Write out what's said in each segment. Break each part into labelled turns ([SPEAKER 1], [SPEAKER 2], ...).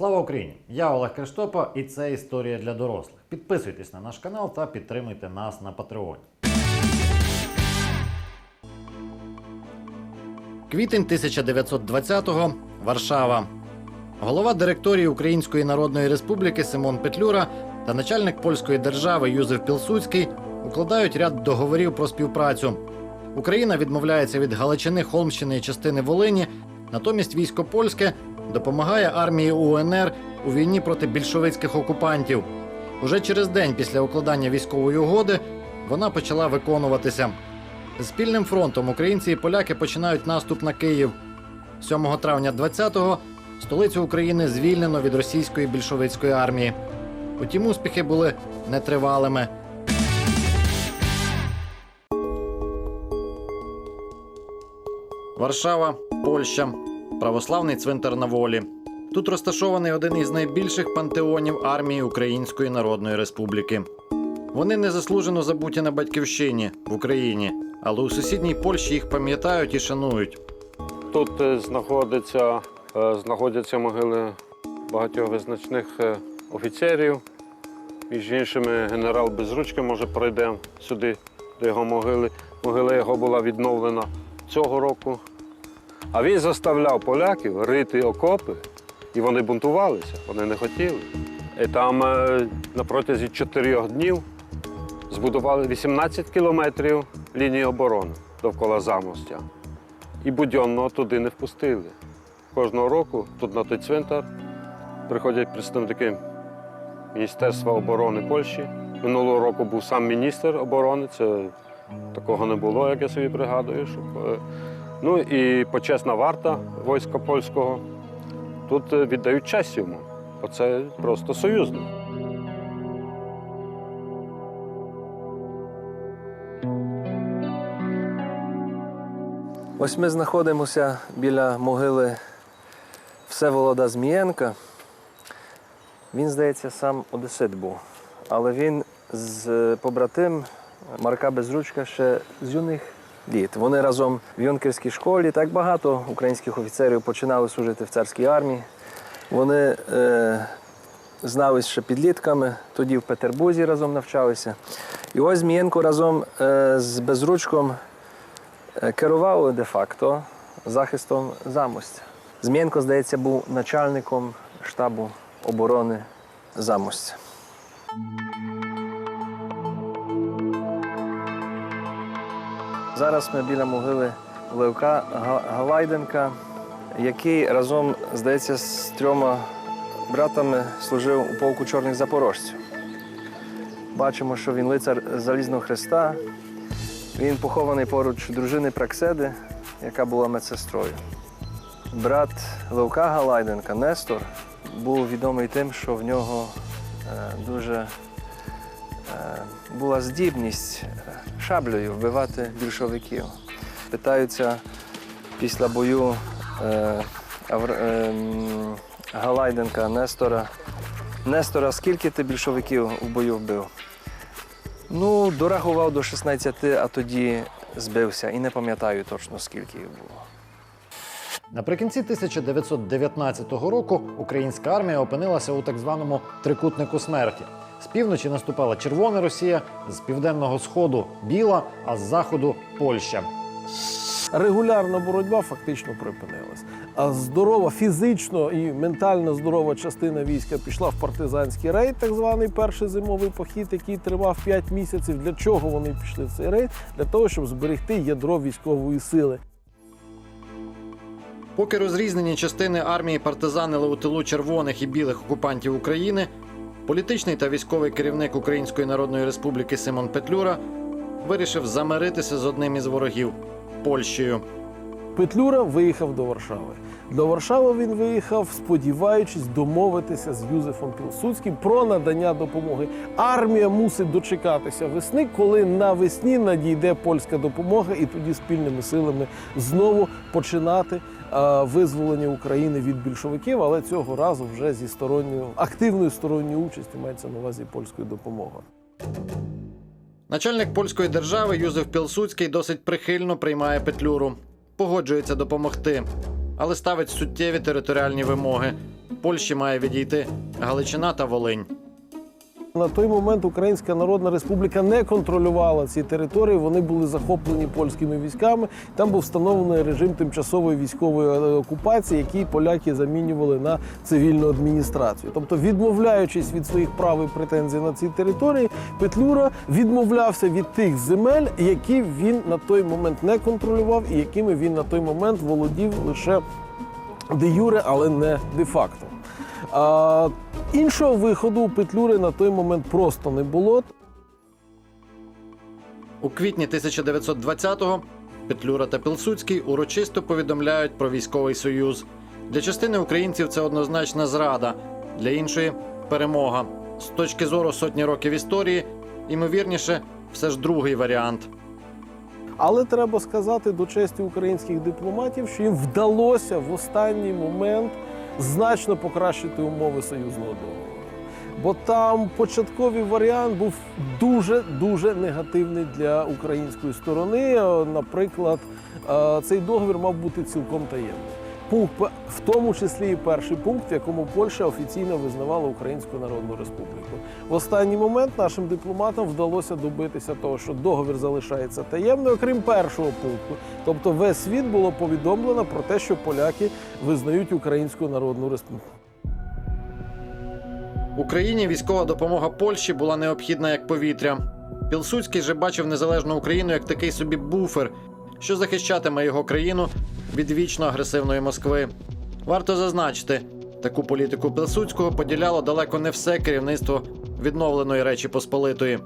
[SPEAKER 1] Слава Україні! Я Олег Криштопа і це історія для дорослих. Підписуйтесь на наш канал та підтримуйте нас на Патреоні. Квітень 1920-го. Варшава. Голова директорії Української Народної Республіки Симон Петлюра та начальник польської держави Юзеф Пілсудський укладають ряд договорів про співпрацю. Україна відмовляється від Галичини, Холмщини і частини Волині. Натомість військо польське допомагає армії УНР у війні проти більшовицьких окупантів. Уже через день після укладання військової угоди вона почала виконуватися. Спільним фронтом українці і поляки починають наступ на Київ. 7 травня 20-го столицю України звільнено від російської більшовицької армії. Утім, успіхи були нетривалими. Варшава, Польща, православний цвинтар на волі. Тут розташований один із найбільших пантеонів армії Української Народної Республіки. Вони незаслужено забуті на батьківщині в Україні, але у сусідній Польщі їх пам'ятають і шанують.
[SPEAKER 2] Тут е, знаходиться, е, знаходяться могили багатьох визначних е, офіцерів. Між іншими, генерал Безручки, може, пройдемо сюди до його могили. Могила його була відновлена цього року. А він заставляв поляків рити окопи, і вони бунтувалися, вони не хотіли. І там е, на протязі чотирьох днів збудували 18 кілометрів лінії оборони довкола замостя. І будьонного туди не впустили. Кожного року тут на той цвинтар приходять представники Міністерства оборони Польщі. Минулого року був сам міністр оборони, це такого не було, як я собі пригадую. Щоб, е, ну і почесна варта війська польського. Тут е, віддають честь йому. Оце просто союзник.
[SPEAKER 3] Ось ми знаходимося біля могили Всеволода Змієнка. Він, здається, сам одесит був. Але він з побратим Марка Безручка ще з юних літ. Вони разом в юнкерській школі. Так багато українських офіцерів починали служити в царській армії. Вони е, знались ще підлітками, тоді в Петербурзі разом навчалися. І ось Змієнко разом е, з Безручком Е, керував де-факто захистом замостя. Змієнко, здається, був начальником штабу оборони замостя. Зараз ми біля могили Левка Галайденка, який разом, здається, з трьома братами служив у полку чорних запорожців. Бачимо, що він лицар Залізного Христа, він похований поруч дружини Пракседи, яка була медсестрою. Брат Левка Галайденка, Нестор, був відомий тим, що в нього е, дуже е, була здібність е, шаблею вбивати більшовиків. Питаються після бою е, е, Галайденка Нестора. Нестора, скільки ти більшовиків в бою вбив? Ну, дорахував до 16, а тоді збився. І не пам'ятаю точно, скільки їх було.
[SPEAKER 1] Наприкінці 1919 року українська армія опинилася у так званому трикутнику смерті. З півночі наступала Червона Росія, з південного сходу Біла, а з заходу Польща.
[SPEAKER 4] регулярна боротьба фактично припинилась. А здорова, фізично і ментально здорова частина війська пішла в партизанський рейд, так званий перший зимовий похід, який тривав 5 місяців. Для чого вони пішли в цей рейд? Для того, щоб зберегти ядро військової сили.
[SPEAKER 1] Поки розрізнені частини армії партизанили у тилу червоних і білих окупантів України, політичний та військовий керівник Української Народної Республіки Симон Петлюра вирішив замиритися з одним із ворогів Польщею.
[SPEAKER 4] Петлюра виїхав до Варшави. До Варшави він виїхав, сподіваючись домовитися з Юзефом Пілсудським про надання допомоги. Армія мусить дочекатися весни, коли навесні надійде польська допомога, і тоді спільними силами знову починати е, визволення України від більшовиків, але цього разу вже зі сторонньою активною сторонньою участю мається на увазі польської допомоги.
[SPEAKER 1] Начальник польської держави Юзеф Пілсудський досить прихильно приймає Петлюру, погоджується допомогти, але ставить суттєві територіальні вимоги. Польщі має відійти Галичина та Волинь.
[SPEAKER 4] На той момент Українська Народна Республіка не контролювала ці території. Вони були захоплені польськими військами. Там був встановлений режим тимчасової військової е, окупації, який поляки замінювали на цивільну адміністрацію. Тобто, відмовляючись від своїх прав і претензій на ці території, Петлюра відмовлявся від тих земель, які він на той момент не контролював, і якими він на той момент володів лише де юре, але не де факто. А, іншого виходу у Петлюри на той момент просто не було.
[SPEAKER 1] У квітні 1920-го Петлюра та Пілсудський урочисто повідомляють про військовий союз. Для частини українців це однозначна зрада, для іншої перемога. З точки зору сотні років історії, ймовірніше, все ж другий варіант.
[SPEAKER 4] Але треба сказати до честі українських дипломатів, що їм вдалося в останній момент значно покращити умови союзного договору. Бо там початковий варіант був дуже дуже негативний для української сторони. Наприклад, е, цей договір мав бути цілком таємний. Пункт, в тому числі і перший пункт, в якому Польща офіційно визнавала Українську Народну Республіку. В останній момент нашим дипломатам вдалося добитися того, що договір залишається таємним, окрім першого пункту. Тобто весь світ було повідомлено про те, що поляки визнають Українську Народну Республіку.
[SPEAKER 1] Україні військова допомога Польщі була необхідна як повітря. Пілсудський же бачив незалежну Україну як такий собі буфер, що захищатиме його країну від вічно агресивної Москви. Варто зазначити, таку політику Пілсудського поділяло далеко не все керівництво відновленої Речі Посполитої.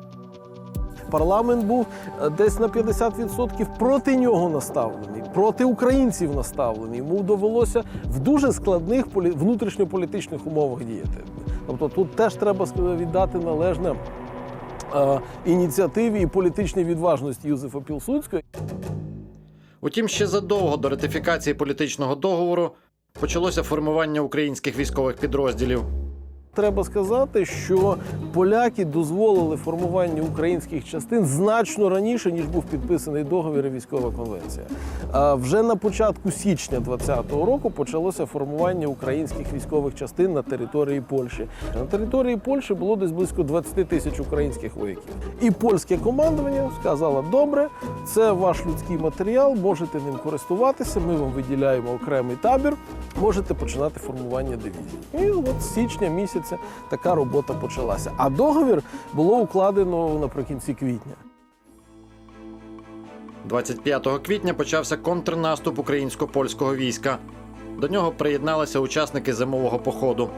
[SPEAKER 4] Парламент був е, десь на 50% проти нього наставлений, проти українців наставлений. Йому довелося в дуже складних полі- внутрішньополітичних умовах діяти. Тобто тут теж треба віддати належне е, ініціативі і політичній відважності Юзефа Пілсудського.
[SPEAKER 1] Утім, ще задовго до ратифікації політичного договору почалося формування українських військових підрозділів.
[SPEAKER 4] Треба сказати, що поляки дозволили формування українських частин значно раніше, ніж був підписаний договір і військова конвенція. А вже на початку січня 2020 року почалося формування українських військових частин на території Польщі. На території Польщі було десь близько 20 тисяч українських вояків. І польське командування сказало: добре, це ваш людський матеріал, можете ним користуватися. Ми вам виділяємо окремий табір, можете починати формування дивізій. І от з січня місяця така робота почалася. А договір було укладено наприкінці квітня.
[SPEAKER 1] 25 квітня почався контрнаступ українсько-польського війська. До нього приєдналися учасники зимового походу.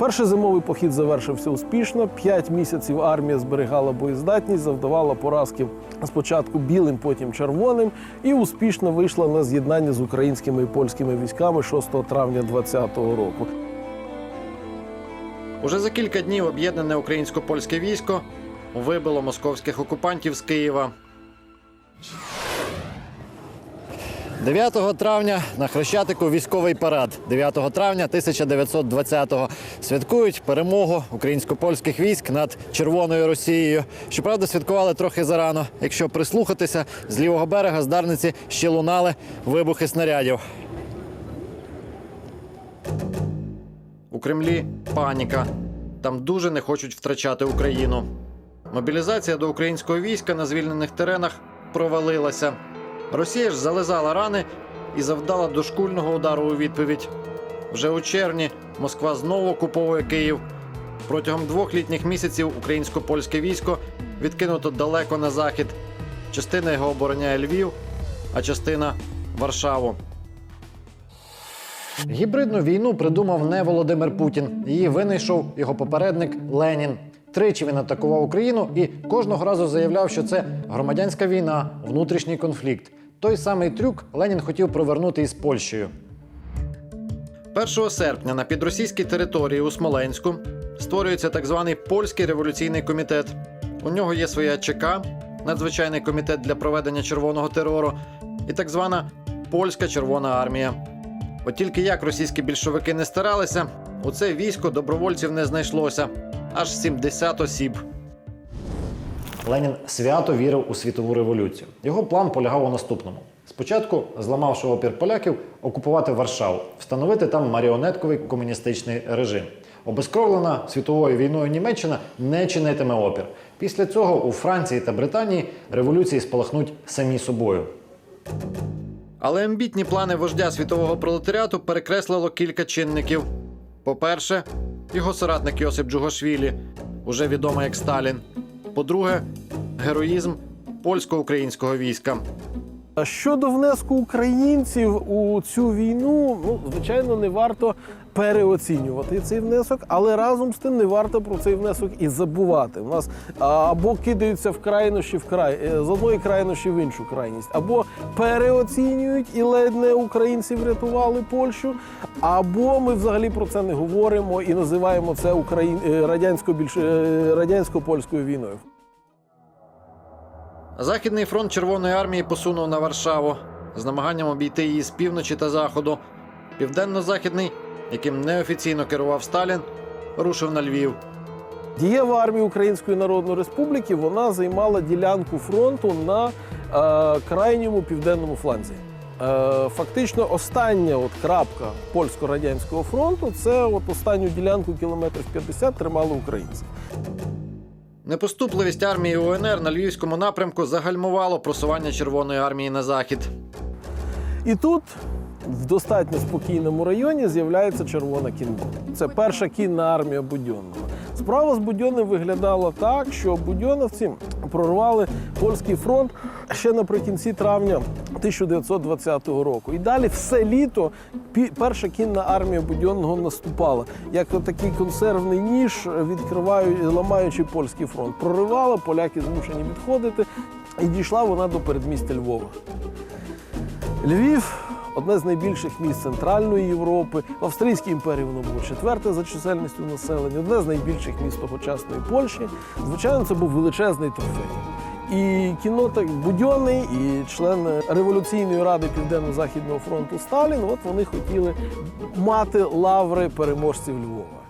[SPEAKER 4] Перший зимовий похід завершився успішно. П'ять місяців армія зберігала боєздатність, завдавала поразки спочатку білим, потім червоним, і успішно вийшла на з'єднання з українськими і польськими військами 6 травня 2020 року.
[SPEAKER 1] Уже за кілька днів об'єднане українсько-польське військо вибило московських окупантів з Києва. 9 травня на Хрещатику військовий парад. 9 травня 1920-го святкують перемогу українсько-польських військ над Червоною Росією. Щоправда, святкували трохи зарано. Якщо прислухатися, з лівого берега з Дарниці ще лунали вибухи снарядів. У Кремлі паніка. Там дуже не хочуть втрачати Україну. Мобілізація до українського війська на звільнених теренах провалилася. Росія ж зализала рани і завдала дошкульного удару у відповідь. Вже у червні Москва знову окуповує Київ. Протягом двох літніх місяців українсько-польське військо відкинуто далеко на захід. Частина його обороняє Львів, а частина Варшаву. Гібридну війну придумав не Володимир Путін. Її винайшов його попередник Ленін. Тричі він атакував Україну і кожного разу заявляв, що це громадянська війна, внутрішній конфлікт. Той самий трюк Ленін хотів провернути із Польщею. 1 серпня на підросійській території у Смоленську створюється так званий польський революційний комітет. У нього є своя ЧК, надзвичайний комітет для проведення червоного терору, і так звана польська Червона армія. От тільки як російські більшовики не старалися, у це військо добровольців не знайшлося аж 70 осіб. Ленін свято вірив у світову революцію. Його план полягав у наступному: Спочатку, зламавши опір поляків, окупувати Варшаву, встановити там маріонетковий комуністичний режим. Обезкровлена світовою війною Німеччина не чинитиме опір. Після цього у Франції та Британії революції спалахнуть самі собою. Але амбітні плани вождя світового пролетаріату перекреслило кілька чинників. По-перше, його соратник Йосип Джугашвілі, уже відомий як Сталін. По-друге, героїзм польсько-українського війська.
[SPEAKER 4] Щодо внеску українців у цю війну, ну звичайно, не варто переоцінювати цей внесок, але разом з тим не варто про цей внесок і забувати. У нас або кидаються в крайнощі в край е, з одної крайнощі в іншу крайність, або переоцінюють і ледь не українці врятували Польщу, або ми взагалі про це не говоримо і називаємо це Україн... е, радянсько е, радянсько-польською війною.
[SPEAKER 1] Західний фронт Червоної армії посунув на Варшаву з намаганням обійти її з півночі та заходу. Південно-західний, яким неофіційно керував Сталін, рушив на Львів.
[SPEAKER 4] Дієва армія Української Народної Республіки вона займала ділянку фронту на е, крайньому південному фланзі. Е, фактично, остання от крапка польсько-радянського фронту це от останню ділянку кілометрів 50 тримали українці.
[SPEAKER 1] Непоступливість армії УНР на львівському напрямку загальмувало просування Червоної армії на захід.
[SPEAKER 4] І тут в достатньо спокійному районі з'являється червона кіннота. Це перша кінна армія Будьонного. Справа з Будьонним виглядала так, що будьоновці прорвали польський фронт ще наприкінці травня 1920 року. І далі все літо перша кінна армія Будьонного наступала, як такий консервний ніж, відкриваючи, ламаючи польський фронт. Проривала, поляки змушені відходити, і дійшла вона до передмістя Львова. Львів одне з найбільших міст Центральної Європи. В Австрійській імперії воно було четверте за чисельністю населення, одне з найбільших міст тогочасної Польщі. Звичайно, це був величезний трофей. І кінота Будьонний, і член революційної ради Південно-Західного фронту Сталін. От вони хотіли мати лаври переможців Львова.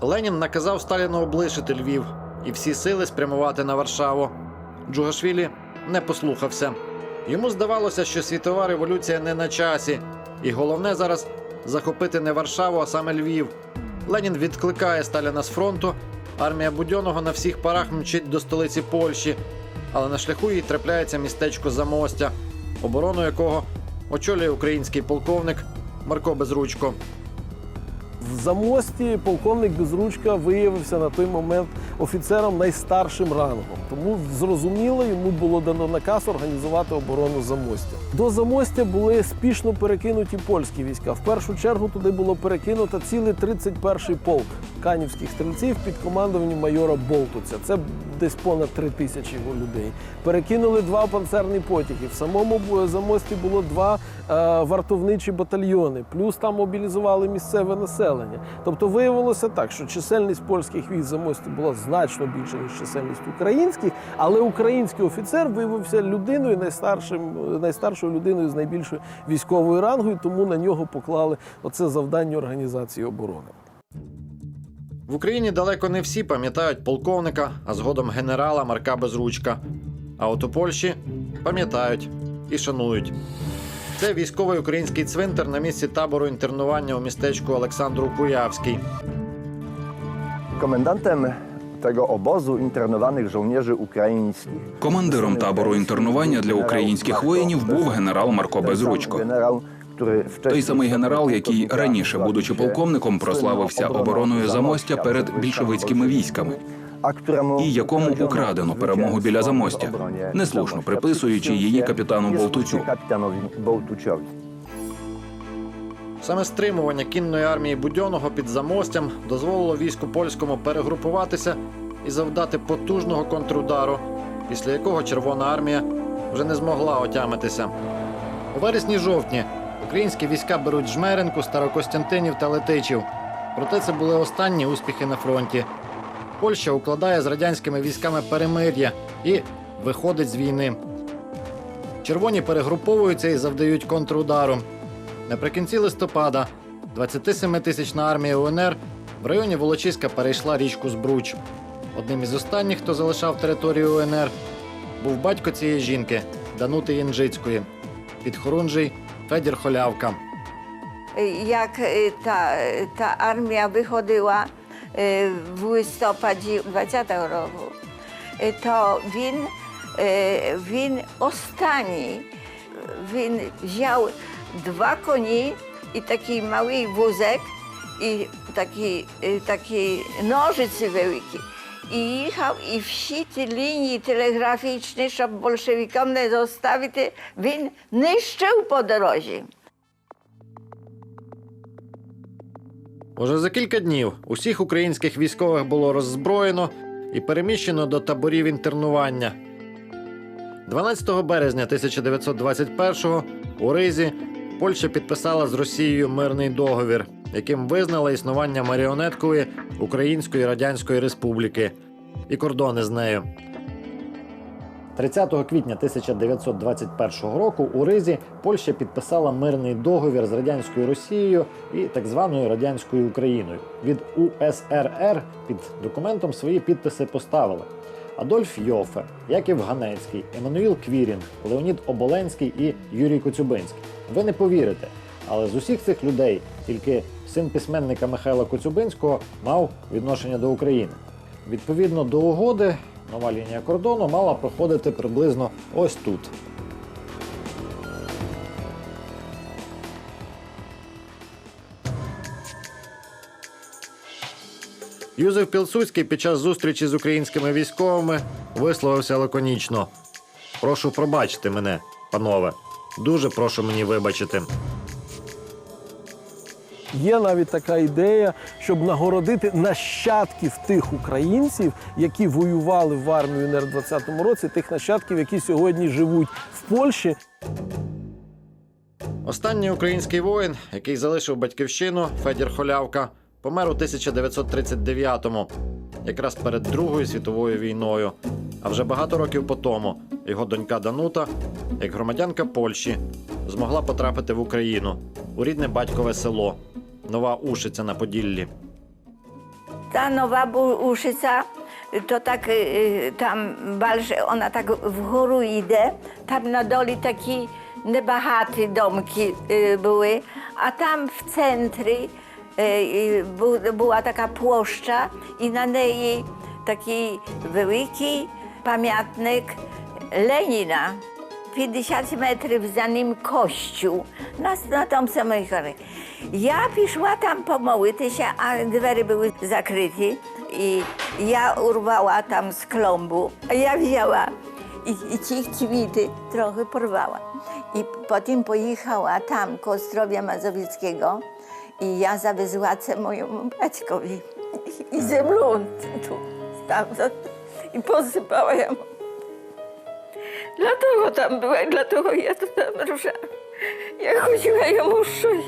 [SPEAKER 1] Ленін наказав Сталіну облишити Львів і всі сили спрямувати на Варшаву. Джугашвілі не послухався. Йому здавалося, що світова революція не на часі, і головне зараз захопити не Варшаву, а саме Львів. Ленін відкликає Сталіна з фронту. Армія Будьоного на всіх парах мчить до столиці Польщі, але на шляху їй трапляється містечко Замостя, оборону якого очолює український полковник Марко Безручко.
[SPEAKER 4] В замості полковник Безручка виявився на той момент офіцером найстаршим рангом. Тому зрозуміло, йому було дано наказ організувати оборону замостя. До замостя були спішно перекинуті польські війська. В першу чергу туди було перекинуто цілий 31-й полк канівських стрільців під командуванням майора Болтуця. Це десь понад три тисячі людей. Перекинули два панцерні потяги. В самому замості було два е, вартовничі батальйони, плюс там мобілізували місцеве населення. Тобто виявилося так, що чисельність польських військ замості була значно більша, ніж чисельність українських, але український офіцер виявився людиною найстаршим, найстаршою людиною з найбільшою військовою рангою, тому на нього поклали оце завдання організації оборони.
[SPEAKER 1] В Україні далеко не всі пам'ятають полковника, а згодом генерала Марка Безручка. А от у Польщі пам'ятають і шанують. Це військовий український цвинтар на місці табору інтернування у містечку Олександру Куявський.
[SPEAKER 5] Komendantem tego obozu internowanych żołnierzy ukraińskich.
[SPEAKER 6] Командиром табору інтернування для українських воїнів був генерал Марко Безручко.
[SPEAKER 5] Генерал,
[SPEAKER 6] Той самий генерал, який раніше, будучи полковником, прославився обороною замостя перед більшовицькими військами, і якому украдено перемогу біля замостя, неслушно приписуючи її капітану Болтуцю.
[SPEAKER 1] Саме стримування кінної армії Будьоного під замостям дозволило війську польському перегрупуватися і завдати потужного контрудару, після якого Червона армія вже не змогла отямитися. У вересні-жовтні українські війська беруть Жмеренку, Старокостянтинів та Летичів. Проте це були останні успіхи на фронті. Польща укладає з радянськими військами перемир'я і виходить з війни. Червоні перегруповуються і завдають контрудару. Наприкінці листопада 27-тисячна армія УНР в районі Волочиська перейшла річку Збруч. Одним із останніх, хто залишав територію УНР, був батько цієї жінки Данути Янжицької. Підхорунжий Федір Холявка.
[SPEAKER 7] Jak y, ta, ta armia wychodziła y, w listopadzie 20 roku, y, to він, він останній, він взяв коні і такий малий вузек, і такі, і такі ножиці великі. І їхав, і всі ті лінії телеграфічні, щоб большевикам не доставити, він нищив по дорозі.
[SPEAKER 1] Уже за кілька днів усіх українських військових було роззброєно і переміщено до таборів інтернування. 12 березня 1921-го у Ризі Польща підписала з Росією мирний договір, яким визнала існування маріонеткової Української Радянської Республіки і кордони з нею. 30 квітня 1921 року у Ризі Польща підписала мирний договір з радянською Росією і так званою радянською Україною. Від УСРР під документом свої підписи поставили Адольф Йофе, Яків Ганецький, Еммануїл Квірінг, Леонід Оболенський і Юрій Коцюбинський. Ви не повірите, але з усіх цих людей тільки син письменника Михайла Коцюбинського мав відношення до України. Відповідно до угоди, нова лінія кордону мала проходити приблизно ось тут. Юзеф Пілсудський під час зустрічі з українськими військовими висловився лаконічно. Прошу пробачити мене, панове. Дуже прошу мені вибачити.
[SPEAKER 4] Є навіть така ідея, щоб нагородити нащадків тих українців, які воювали в армію НР 20-му році, тих нащадків, які сьогодні живуть в Польщі.
[SPEAKER 1] Останній український воїн, який залишив батьківщину, Федір Холявка, помер у 1939-му, якраз перед Другою світовою війною. А вже багато років по тому його донька Данута, як громадянка Польщі, змогла потрапити в Україну у рідне батькове село Нова Ушиця на Поділлі.
[SPEAKER 7] Ta nowa Buszyca, to tak y, tam balże, ona tak w górę idzie, tam na dole takie niebahate domki y, były, a bu- była taka płoszcza i na niej taki wielki pamiętnik Lenina. 50 metrów za nim kościół na, na tą samą chorę. Ja przyszła tam pomodlić się, a drzwi były zakryte i ja urwała tam z klombu. A ja wzięła i, i ci kwity trochę porwała. I potem pojechała tam koło Zdrowia Mazowieckiego i ja zawiozła ce mojemu baćkowi i zemlą tu stamtąd i posypała ją. Dlatego tam była i dlatego ja to tam ruszałam. Ja chodziła jemu щось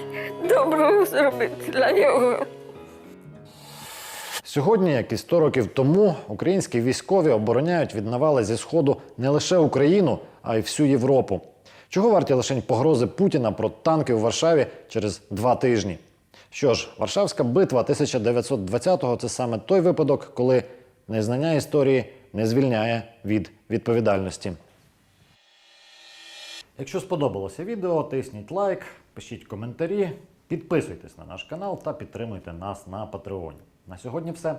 [SPEAKER 7] доброго зробити для нього.
[SPEAKER 1] Сьогодні, як і 100 років тому, українські військові обороняють від навали зі сходу не лише Україну, а й всю Європу. Чого варті лише погрози Путіна про танки у Варшаві через два тижні? Що ж, Варшавська битва 1920-го – це саме той випадок, коли незнання історії не звільняє від відповідальності. Якщо сподобалося відео, тисніть лайк, пишіть коментарі, підписуйтесь на наш канал та підтримуйте нас на Патреоні. На сьогодні все.